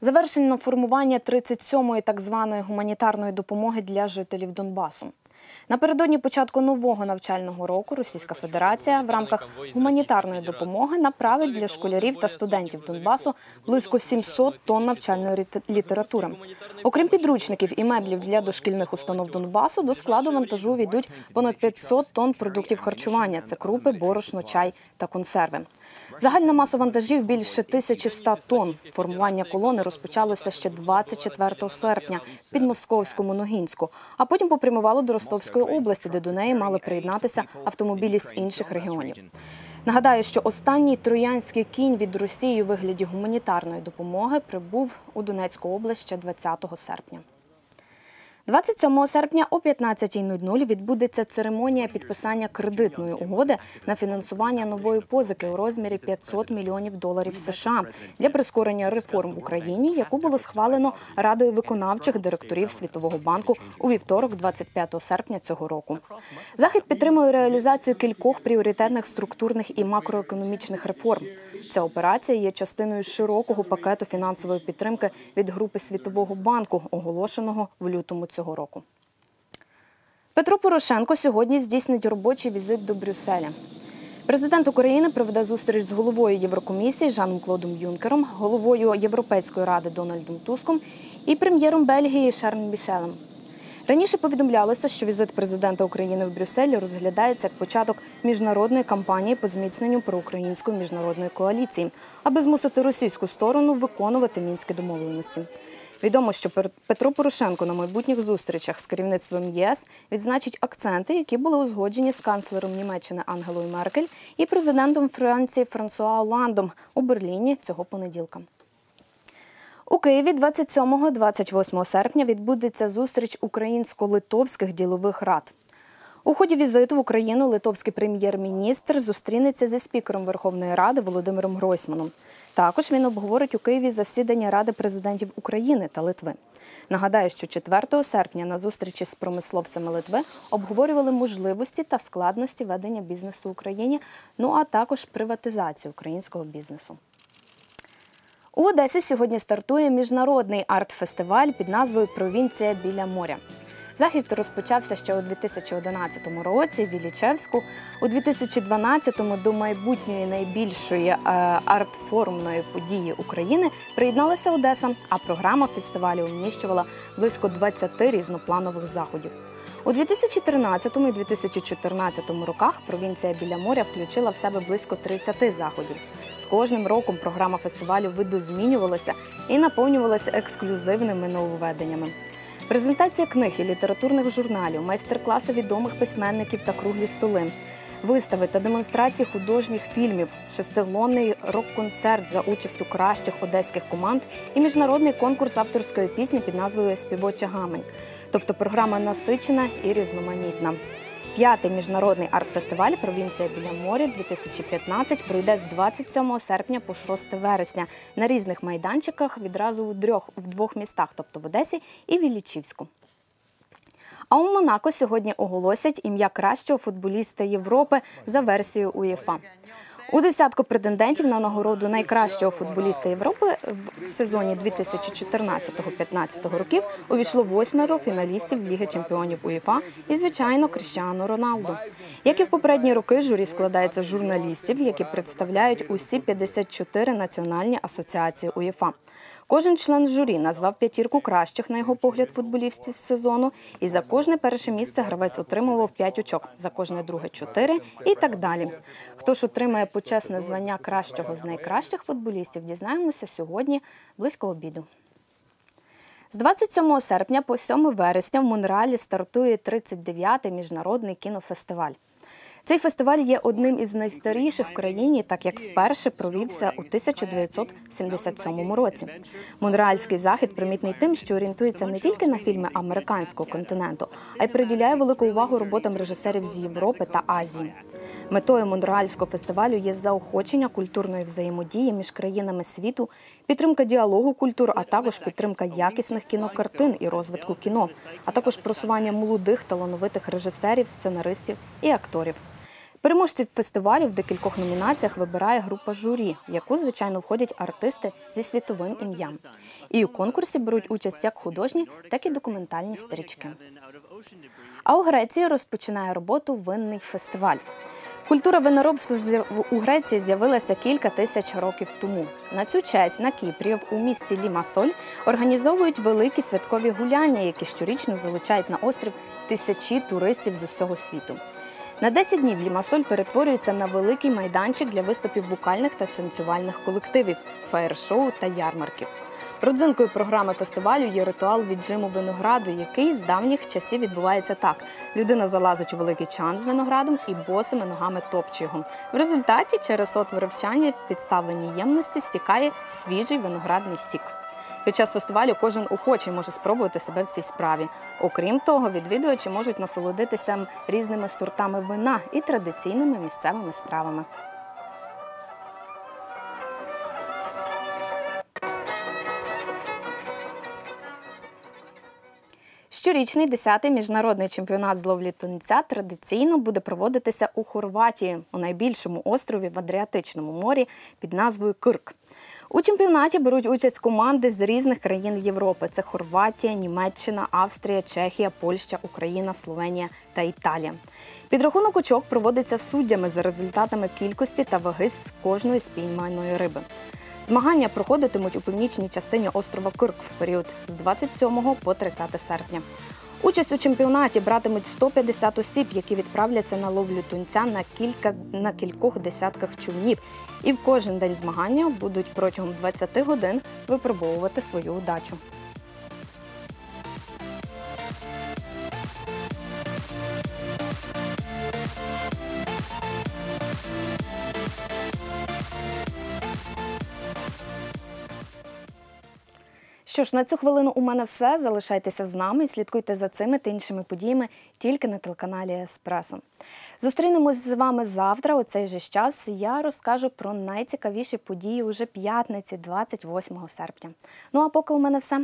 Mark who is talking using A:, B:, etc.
A: Завершено формування 37-ї так званої гуманітарної допомоги для жителів Донбасу. Напередодні початку нового навчального року Російська Федерація в рамках гуманітарної допомоги направить для школярів та студентів Донбасу близько 700 тонн навчальної літератури. Окрім підручників і меблів для дошкільних установ Донбасу, до складу вантажу війдуть понад 500 тонн продуктів харчування. Це крупи, борошно, чай та консерви. Загальна маса вантажів більше 1100 тонн. Формування колони розпочалося ще 24 серпня в підмосковському Ногінську, а потім попрямувало до Ростовської області, де до неї мали приєднатися автомобілі з інших регіонів. Нагадаю, що останній троянський кінь від Росії у вигляді гуманітарної допомоги прибув у Донецьку область ще 20 серпня. 27 серпня о 15.00 відбудеться церемонія підписання кредитної угоди на фінансування нової позики у розмірі 500 мільйонів доларів США для прискорення реформ в Україні, яку було схвалено Радою виконавчих директорів Світового банку у вівторок, 25 серпня цього року. Захід підтримує реалізацію кількох пріоритетних структурних і макроекономічних реформ. Ця операція є частиною широкого пакету фінансової підтримки від групи Світового банку, оголошеного в лютому цього року. Петро Порошенко сьогодні здійснить робочий візит до Брюсселя. Президент України проведе зустріч з головою Єврокомісії Жаном Клодом Юнкером, головою Європейської ради Дональдом Туском і прем'єром Бельгії Шарлем Мішелем. Раніше повідомлялося, що візит президента України в Брюссель розглядається як початок міжнародної кампанії по зміцненню проукраїнської міжнародної коаліції, аби змусити російську сторону виконувати мінські домовленості. Відомо, що Петро Порошенко на майбутніх зустрічах з керівництвом ЄС відзначить акценти, які були узгоджені з канцлером Німеччини Ангелою Меркель і президентом Франції Франсуа Оландом у Берліні цього понеділка. У Києві 27-28 серпня відбудеться зустріч українсько-литовських ділових рад. У ході візиту в Україну литовський прем'єр-міністр зустрінеться зі спікером Верховної Ради Володимиром Гройсманом. Також він обговорить у Києві засідання Ради президентів України та Литви. Нагадаю, що 4 серпня на зустрічі з промисловцями Литви обговорювали можливості та складності ведення бізнесу в Україні, ну а також приватизацію українського бізнесу. У Одесі сьогодні стартує міжнародний арт-фестиваль під назвою Провінція біля моря. Захід розпочався ще у 2011 році в Іллічевську. У 2012-му до майбутньої найбільшої е, арт-форумної події України приєдналася Одеса, а програма фестивалю вміщувала близько 20 різнопланових заходів. У 2013 і 2014 роках провінція біля моря включила в себе близько 30 заходів. З кожним роком програма фестивалю видозмінювалася і наповнювалася ексклюзивними нововведеннями. Презентація книг і літературних журналів, майстер-класи відомих письменників та круглі столи, вистави та демонстрації художніх фільмів, шестилонний рок-концерт за участю кращих одеських команд і міжнародний конкурс авторської пісні під назвою Співоча гамень. Тобто програма насичена і різноманітна. П'ятий міжнародний арт-фестиваль Провінція біля моря 2015 пройде з 27 серпня по 6 вересня на різних майданчиках відразу у трьох в двох містах, тобто в Одесі і в Іллічівську. А у Монако сьогодні оголосять ім'я кращого футболіста Європи за версією УЄФА. У десятку претендентів на нагороду найкращого футболіста Європи в сезоні 2014-15 років увійшло восьмеро фіналістів Ліги чемпіонів УЄФА і, звичайно, Кріщану Роналду. Як і в попередні роки, журі складається з журналістів, які представляють усі 54 національні асоціації УЄФА. Кожен член журі назвав п'ятірку кращих, на його погляд, футболістів сезону, і за кожне перше місце гравець отримував 5 очок, за кожне друге 4 і так далі. Хто ж отримає почесне звання кращого з найкращих футболістів, дізнаємося сьогодні близько обіду. З 27 серпня по 7 вересня в Монреалі стартує 39-й міжнародний кінофестиваль. Цей фестиваль є одним із найстаріших в країні, так як вперше провівся у 1977 році. Монреальський захід примітний тим, що орієнтується не тільки на фільми американського континенту, а й приділяє велику увагу роботам режисерів з Європи та Азії. Метою Монреальського фестивалю є заохочення культурної взаємодії між країнами світу, підтримка діалогу культур, а також підтримка якісних кінокартин і розвитку кіно, а також просування молодих талановитих режисерів, сценаристів і акторів. Переможців фестивалю в декількох номінаціях вибирає група журі, в яку, звичайно, входять артисти зі світовим ім'ям. І у конкурсі беруть участь як художні, так і документальні стрічки. А у Греції розпочинає роботу винний фестиваль. Культура виноробства у Греції з'явилася кілька тисяч років тому. На цю честь на Кіпрі у місті Лімасоль організовують великі святкові гуляння, які щорічно залучають на острів тисячі туристів з усього світу. На 10 днів Лімасоль перетворюється на великий майданчик для виступів вокальних та танцювальних колективів, фаєр-шоу та ярмарків. Родзинкою програми фестивалю є ритуал віджиму винограду, який з давніх часів відбувається так: людина залазить у великий чан з виноградом і босими ногами топче його. В результаті через отвори в чані в підставленій ємності стікає свіжий виноградний сік. Під час фестивалю кожен охочий може спробувати себе в цій справі. Окрім того, відвідувачі можуть насолодитися різними сортами вина і традиційними місцевими стравами. Щорічний 10-й міжнародний чемпіонат з тунця традиційно буде проводитися у Хорватії, у найбільшому острові в Адріатичному морі під назвою Кирк. У чемпіонаті беруть участь команди з різних країн Європи: це Хорватія, Німеччина, Австрія, Чехія, Польща, Україна, Словенія та Італія. Підрахунок очок проводиться суддями за результатами кількості та ваги з кожної спійманої риби. Змагання проходитимуть у північній частині острова Кирк в період з 27 по 30 серпня. Участь у чемпіонаті братимуть 150 осіб, які відправляться на ловлю тунця на кілька на кількох десятках човнів, і в кожен день змагання будуть протягом 20 годин випробовувати свою удачу. Що ж, на цю хвилину у мене все. Залишайтеся з нами слідкуйте за цими та іншими подіями тільки на телеканалі Еспресо. Зустрінемось з вами завтра. У цей же час я розкажу про найцікавіші події уже п'ятниці, 28 серпня. Ну а поки у мене все.